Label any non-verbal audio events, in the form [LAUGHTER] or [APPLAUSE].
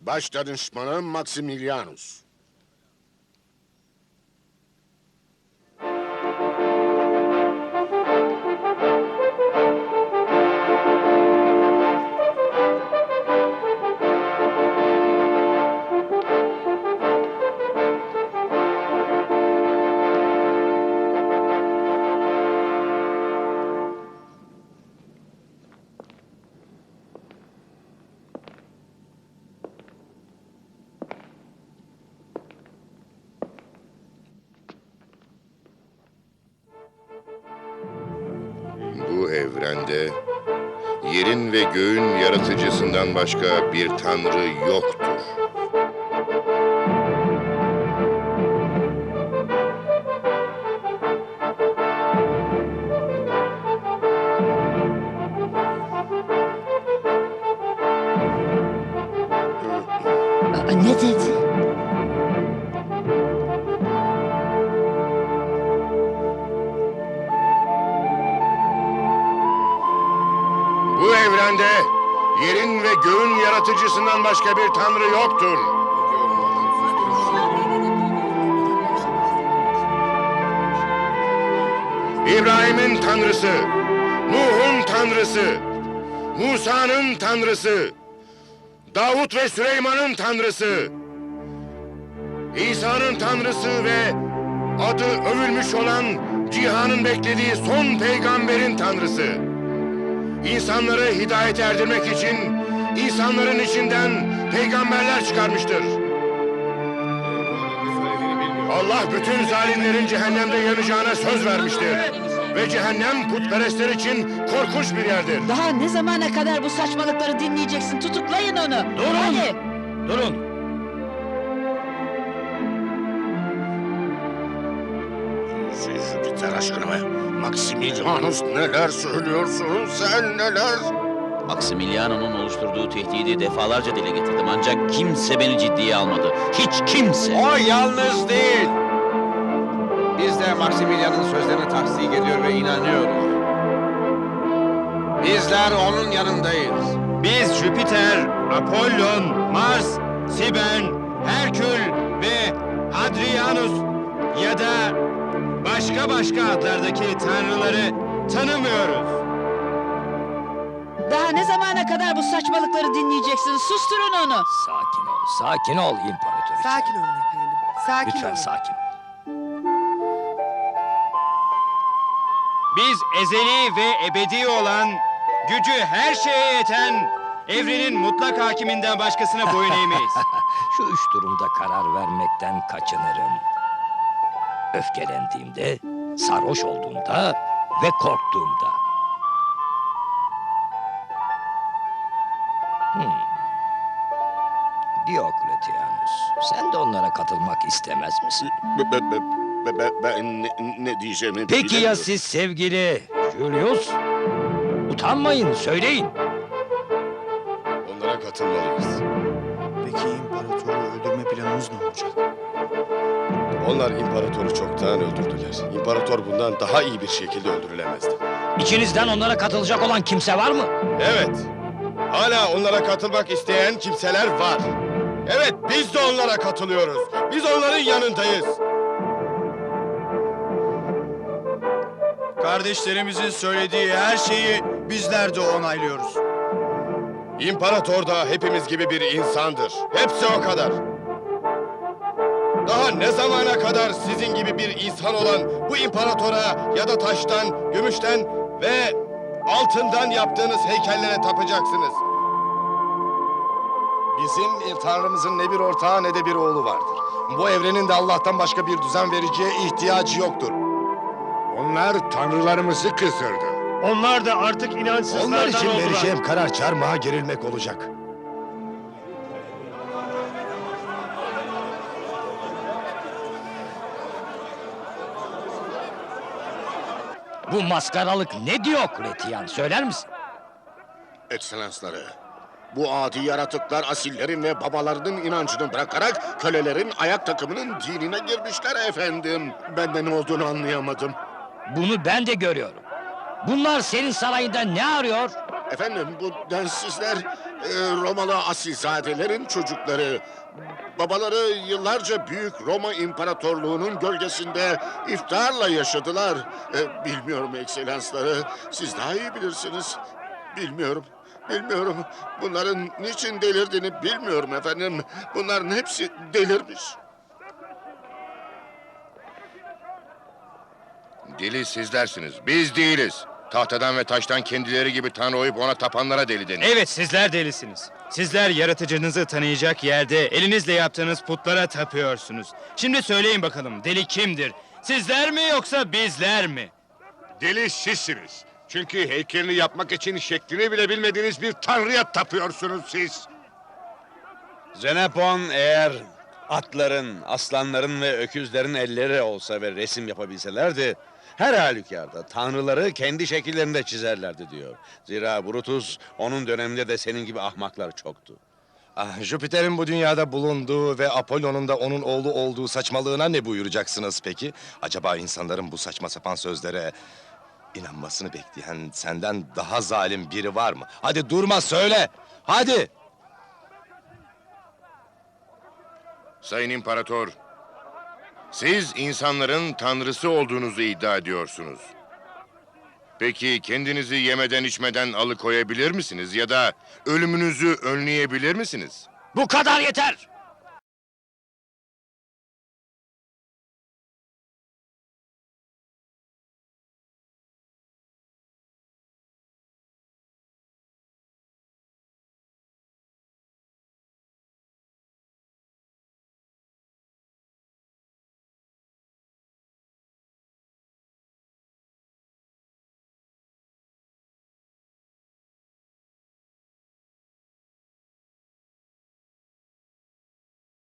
Baş danışmanı Maximilianus. Yerin ve göğün yaratıcısından başka bir tanrı yoktur. Aa, ne dedi? Bu evrende yerin ve göğün yaratıcısından başka bir tanrı yoktur. İbrahim'in tanrısı, Nuh'un tanrısı, Musa'nın tanrısı, Davut ve Süleyman'ın tanrısı, İsa'nın tanrısı ve adı övülmüş olan cihanın beklediği son peygamberin tanrısı. İnsanları hidayete erdirmek için insanların içinden peygamberler çıkarmıştır. Allah bütün zalimlerin cehennemde yanacağına söz vermiştir. Ve cehennem putperestler için korkunç bir yerdir. Daha ne zamana kadar bu saçmalıkları dinleyeceksin? Tutuklayın onu. Durun! Hadi. Durun! Jüpiter aşkına be. Maximilianus neler söylüyorsun sen neler? Maximiliano'nun oluşturduğu tehdidi defalarca dile getirdim ancak kimse beni ciddiye almadı. Hiç kimse. O yalnız değil. Biz de Maximilian'ın sözlerine tasdik ediyor ve inanıyoruz. Bizler onun yanındayız. Biz Jüpiter, Apollon, Mars, Siben, Herkül başka başka adlardaki tanrıları tanımıyoruz. Daha ne zamana kadar bu saçmalıkları dinleyeceksin? Susturun onu. Sakin ol, sakin ol imparatoriçe. Sakin olun efendim. Sakin Lütfen olun. sakin. Biz ezeli ve ebedi olan, gücü her şeye yeten, evrenin mutlak hakiminden başkasına boyun eğmeyiz. [LAUGHS] Şu üç durumda karar vermekten kaçınırım. Öfkelendiğimde, sarhoş olduğumda ve korktuğumda. Hmm. Diokletianus, sen de onlara katılmak istemez misin? Be- be- be- be- be- ben ne, ne diyeceğimi Peki ya bilemiyorum. siz sevgili Julius? Utanmayın, söyleyin. Onlara katılmalıyız. Peki imparatoru öldürme planımız ne olacak? Onlar imparatoru çoktan öldürdüler. İmparator bundan daha iyi bir şekilde öldürülemezdi. İçinizden onlara katılacak olan kimse var mı? Evet. Hala onlara katılmak isteyen kimseler var. Evet biz de onlara katılıyoruz. Biz onların yanındayız. Kardeşlerimizin söylediği her şeyi bizler de onaylıyoruz. İmparator da hepimiz gibi bir insandır. Hepsi o kadar. Daha ne zamana kadar sizin gibi bir insan olan bu imparatora ya da taştan, gümüşten ve altından yaptığınız heykellere tapacaksınız? Bizim Tanrımızın ne bir ortağı ne de bir oğlu vardır. Bu evrenin de Allah'tan başka bir düzen vericiye ihtiyacı yoktur. Onlar tanrılarımızı kızdırdı. Onlar da artık inançsızlardan Onlar için oldular. vereceğim karar çarmıha gerilmek olacak. Bu maskaralık ne Diokletian, söyler misin? Ekselansları, bu adi yaratıklar asillerin ve babalarının inancını bırakarak kölelerin ayak takımının dinine girmişler efendim. Ben de ne olduğunu anlayamadım. Bunu ben de görüyorum. Bunlar senin sarayında ne arıyor? Efendim bu densizler e, Romalı asilzadelerin çocukları. Babaları yıllarca Büyük Roma İmparatorluğu'nun gölgesinde iftarla yaşadılar. E, bilmiyorum ekselansları, siz daha iyi bilirsiniz. Bilmiyorum, bilmiyorum. Bunların niçin delirdiğini bilmiyorum efendim. Bunların hepsi delirmiş. Deli sizlersiniz, biz değiliz. Tahtadan ve taştan kendileri gibi tanrı oyup ona tapanlara deli denir. Evet sizler delisiniz. Sizler yaratıcınızı tanıyacak yerde elinizle yaptığınız putlara tapıyorsunuz. Şimdi söyleyin bakalım deli kimdir? Sizler mi yoksa bizler mi? Deli sizsiniz. Çünkü heykelini yapmak için şeklini bile bilmediğiniz bir tanrıya tapıyorsunuz siz. Xenopon eğer atların, aslanların ve öküzlerin elleri olsa ve resim yapabilselerdi... ...her halükarda tanrıları kendi şekillerinde çizerlerdi diyor. Zira Brutus onun döneminde de senin gibi ahmaklar çoktu. Ah, Jüpiter'in bu dünyada bulunduğu ve Apollon'un da onun oğlu olduğu saçmalığına ne buyuracaksınız peki? Acaba insanların bu saçma sapan sözlere inanmasını bekleyen senden daha zalim biri var mı? Hadi durma söyle. Hadi. Sayın İmparator, siz insanların tanrısı olduğunuzu iddia ediyorsunuz. Peki kendinizi yemeden içmeden alıkoyabilir misiniz ya da ölümünüzü önleyebilir misiniz? Bu kadar yeter.